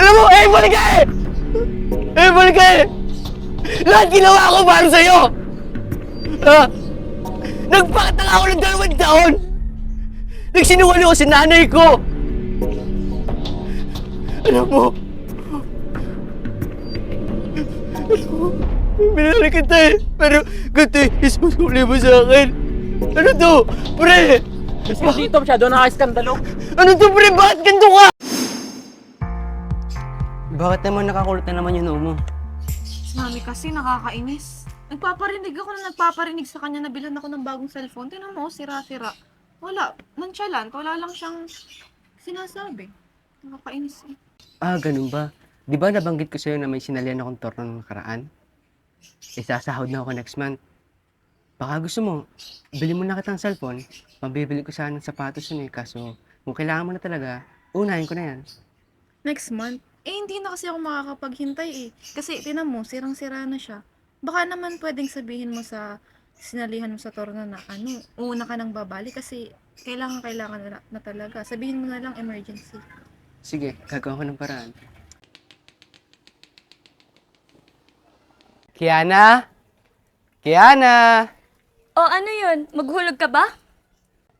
Alam mo, able ka eh! Able ka eh! Lahat ginawa ko para sa'yo! Ha? Nagpakatanga ako ng dalawang taon! Nagsinungaling ako sa nanay ko! Alam mo, minahal kita eh. Pero ganito eh, isusuli mo sa akin. Ano to? Pre! Dito masyado nakaiskandalo. Ano to pre? Bakit ganito ka? Bakit naman nakakulot na naman yung noo mo? Si Mami kasi nakakainis. Nagpaparinig ako na nagpaparinig sa kanya na bilhan ako ng bagong cellphone. Tinan mo, sira-sira. Wala, nonchalant. Wala lang siyang sinasabi. Nakakainis eh. Ah, ganun ba? Di ba nabanggit ko sa'yo na may sinalian akong torno ng nakaraan? Isasahod na ako next month. Baka gusto mo, bili mo na kitang cellphone, mabibili ko sana ng sapatos yun eh, kaso kung kailangan mo na talaga, unahin ko na yan. Next month? Eh, hindi na kasi ako makakapaghintay eh. Kasi, tinan mo, sirang-sira na siya. Baka naman pwedeng sabihin mo sa sinalihan mo sa torno na ano, una ka nang babalik kasi kailangan kailangan na, na talaga. Sabihin mo na lang emergency. Sige, gagawa ko ng paraan. Kiana? Kiana? O ano yun? Maghulog ka ba?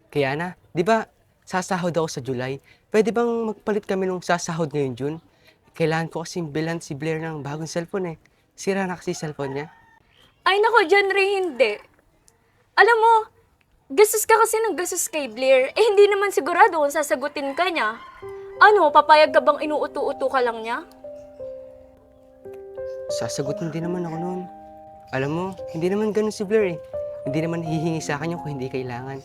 Kiana, di ba sasahod ako sa July? Pwede bang magpalit kami nung sasahod ngayon June? Kailangan ko kasing bilan si Blair ng bagong cellphone eh. Sira na kasi cellphone niya. Ay nako, John Ray, hindi. Alam mo, gastos ka kasi ng gastos kay Blair. Eh hindi naman sigurado kung sasagutin ka niya. Ano, papayag ka bang inuuto-uto ka lang niya? Sasagutin din naman ako noon. Alam mo, hindi naman ganun si Blair eh. Hindi naman hihingi sa akin yung kung hindi kailangan.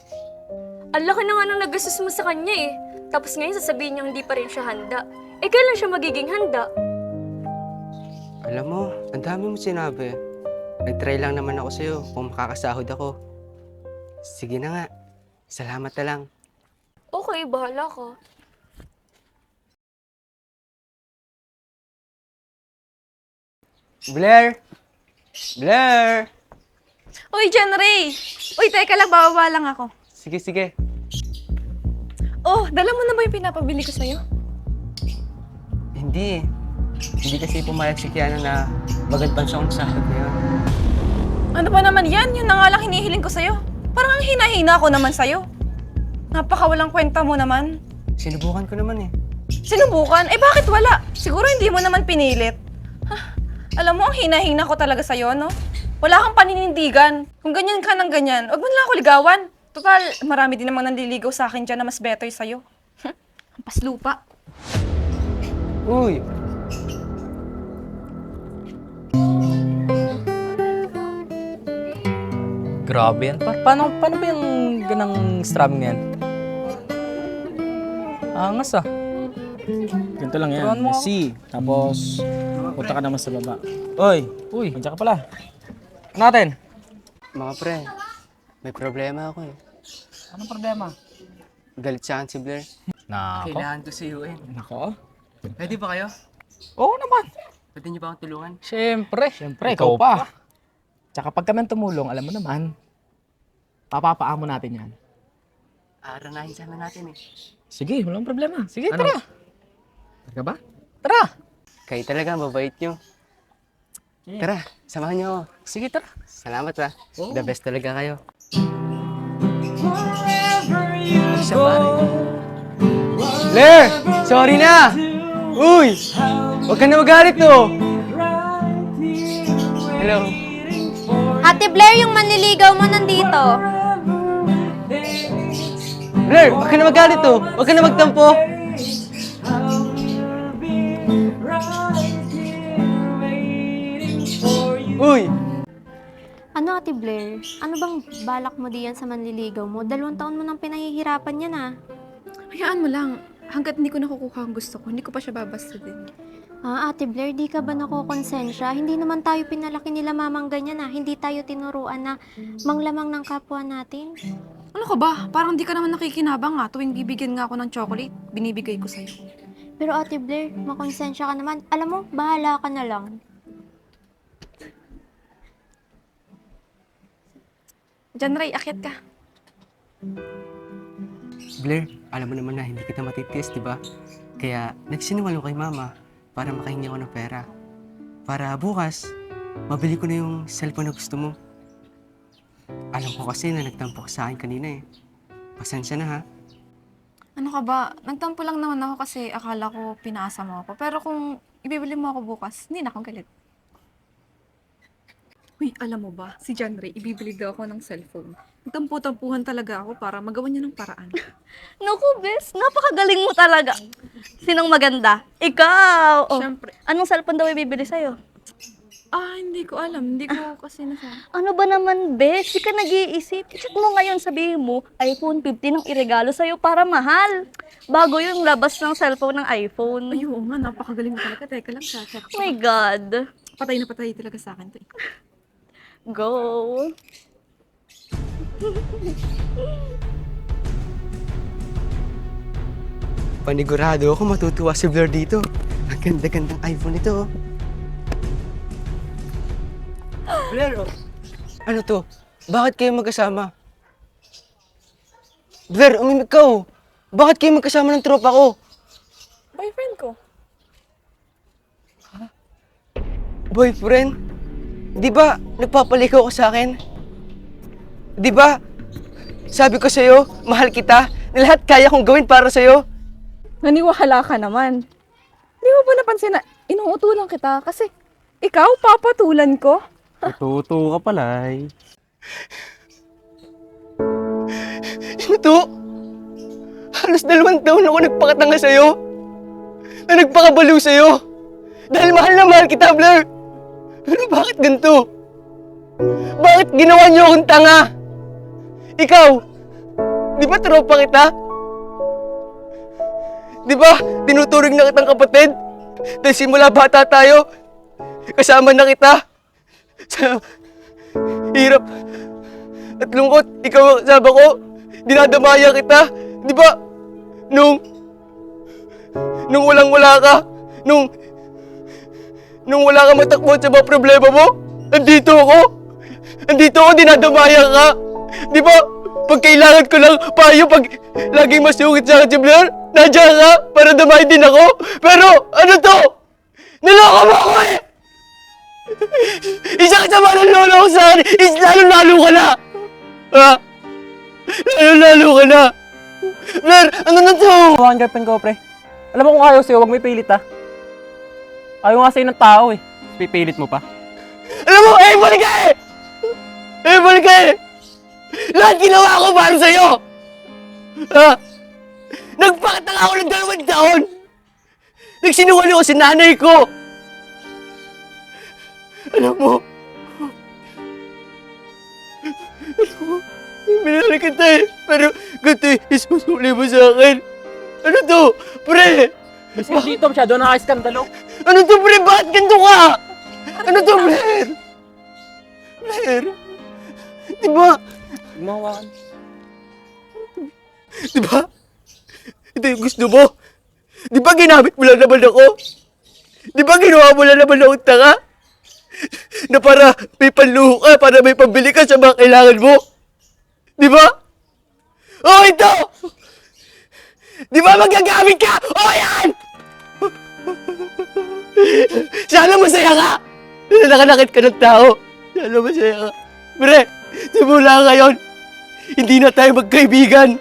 Ang laki na nga nang nagastos mo sa kanya eh. Tapos ngayon sasabihin niya hindi pa rin siya handa. Eh kailan siya magiging handa? Alam mo, ang dami mo sinabi. Nag-try lang naman ako sa'yo kung makakasahod ako. Sige na nga. Salamat na lang. Okay, bahala ka. Blair! Blair! Uy, John Ray! Uy, teka lang, bababa lang ako. Sige, sige. Oh, dala mo na ba yung pinapabili ko sa'yo? Hindi eh. Hindi kasi pumayag si Kiana na magandang siyang sahod ngayon. Ano pa naman yan? Yun na nga lang hinihiling ko sa'yo. Parang ang hina-hina ko naman sa'yo. Napakawalang kwenta mo naman. Sinubukan ko naman eh. Sinubukan? Eh bakit wala? Siguro hindi mo naman pinilit. Hah, alam mo, ang hina-hina ko talaga sa'yo, no? Wala kang paninindigan. Kung ganyan ka ng ganyan, huwag mo na ako ligawan. Total, marami din namang nanliligaw sa akin dyan na mas better sa'yo. Ang paslupa. Uy! Grabe yan. Pa- paano, paano ba yung ganang strumming na yan? Angas ah. Ganito lang yan. Turuan mo ako. C. Tapos, punta ka naman sa baba. Oy! Uy, Nandiyan ka pala. ano natin? Mga pre, may problema ako eh. Anong problema? Galit sa akin si Blair. Nako. Kailangan ko si UN. Nako. Pwede ba kayo? Oo naman. Pwede niyo ba akong tulungan? Siyempre. Siyempre, ikaw pa. Tsaka pag kami tumulong, alam mo naman, papapaamo natin yan. Aranahin sana natin eh. Sige, walang problema. Sige, Ano? tara. Tara ba? Tara. Kayo talaga, mabait niyo. Tara, samahan niyo ako. Sige, tara. Salamat ah. The best talaga kayo. Blair! Sorry na! Uy! Huwag ka na magalit no! Hello. Ate Blair, yung manliligaw mo nandito. Blair, huwag ka na magalit to! Huwag ka na magtampo! Uy! Ano Ate Blair? Ano bang balak mo diyan sa manliligaw mo? Dalawang taon mo nang pinahihirapan yan ah. Hayaan mo lang. Hanggat hindi ko nakukuha ang gusto ko, hindi ko pa siya babasta din. Ah, Ate Blair, di ka ba nakukonsensya? Hindi naman tayo pinalaki nila mamang ganyan ah. Hindi tayo tinuruan na manglamang ng kapwa natin. Ano ka ba? Parang di ka naman nakikinabang nga. Tuwing bibigyan nga ako ng chocolate, binibigay ko sa'yo. Pero Ate Blair, makonsensya ka naman. Alam mo, bahala ka na lang. John Ray, akyat ka. Blair, alam mo naman na hindi kita matitiis, di ba? Kaya nagsinungaling kay mama. para makahingi ako ng pera. Para bukas, mabili ko na yung cellphone na gusto mo. Alam ko kasi na nagtampo ka sa akin kanina eh. Pasensya na ha. Ano ka ba? Nagtampo lang naman ako kasi akala ko pinaasa mo ako. Pero kung ibibili mo ako bukas, hindi na ako galit. Uy, alam mo ba, si John Ray, ibibili daw ako ng cellphone. Nagtampu-tampuhan talaga ako para magawa niya ng paraan. Naku, bes, napakagaling mo talaga. Sinong maganda? Ikaw! Oh, Siyempre. anong cellphone daw ibibili sa'yo? Ah, hindi ko alam. Hindi ko kasi nasa... Ano ba naman, bes? Di ka nag-iisip. Check mo ngayon, sabihin mo, iPhone 15 ang iregalo sa'yo para mahal. Bago yung labas ng cellphone ng iPhone. Ay, oo nga, napakagaling mo talaga. Teka lang, check. Oh my God. Patay na patay talaga sa akin to. eh. Go. Panigurado ako matutuwa si Blur dito. Ang ganda-gandang iPhone ito. oh. Blur, oh. ano to? Bakit kayo magkasama? Blur, umimik ka oh. Bakit kayo magkasama ng tropa ko? Boyfriend ko. Boyfriend? Di ba nagpapalikaw ka sa akin? Di ba? Sabi ko sa'yo, mahal kita. Na lahat kaya kong gawin para sa'yo. Naniwala ka naman. Di mo ba napansin na inuutulan kita kasi ikaw papatulan ko? Tutu ka pala eh. Ano to? Halos dalawang taon ako nagpakatanga sa'yo. Na nagpakabaliw sa'yo. Dahil mahal na mahal kita, Blur. Pero bakit ganito? Bakit ginawa niyo akong tanga? Ikaw, di ba tropa kita? Di ba tinuturing na kitang kapatid? Dahil simula bata tayo, kasama na kita. Sa hirap at lungkot, ikaw ang kasama ko. Dinadamaya kita. Di ba? Nung... Nung walang-wala ka. Nung... Nung wala ka matakbo sa mga problema mo. Andito ako. Andito ako, dinadamaya ka. Di ba? Pag kailangan ko lang payo, pag laging masungit sa akin si Blair, nandiyan ka para damay din ako. Pero, ano to? Niloko mo ako eh! Isang sama ng lolo ko sa akin, is lalo-lalo ka na! Ha? Lalo-lalo ka na! Blair, ano na to? Ang girlfriend ko, pre. Alam mo kung ayaw sa'yo, huwag mo ipilit ah. Ayaw nga sa'yo ng tao eh. Pipilit mo pa. Alam mo, eh, balik ka eh! Eh, balik ka eh! Lahat ginawa ko para sa'yo! Ha? Nagpakatanga ako ng dalawang taon! Nagsinungaling ako sa nanay ko! Alam mo, alam mo, minahal kita eh, pero ganito eh, isusuli mo sa akin. Ano to? Pre! Kasi dito masyado nakaiskandalo. Ano to, pre? Bakit ganito ka? Ano to, Blair? Blair? Di ba? Gumawa Di ba? Ito yung gusto mo? Di ba ginamit mo lang naman ako? Di ba ginawa mo lang naman akong tanga? Na para may panluho ka, para may pambili ka sa mga kailangan mo? Di ba? Oh, ito! Di ba magagamit ka? Oh, yan! Sana masaya ka! Na nakanakit ka ng tao. Sana masaya ka. Pre, simula ngayon, hindi na tayo magkaibigan.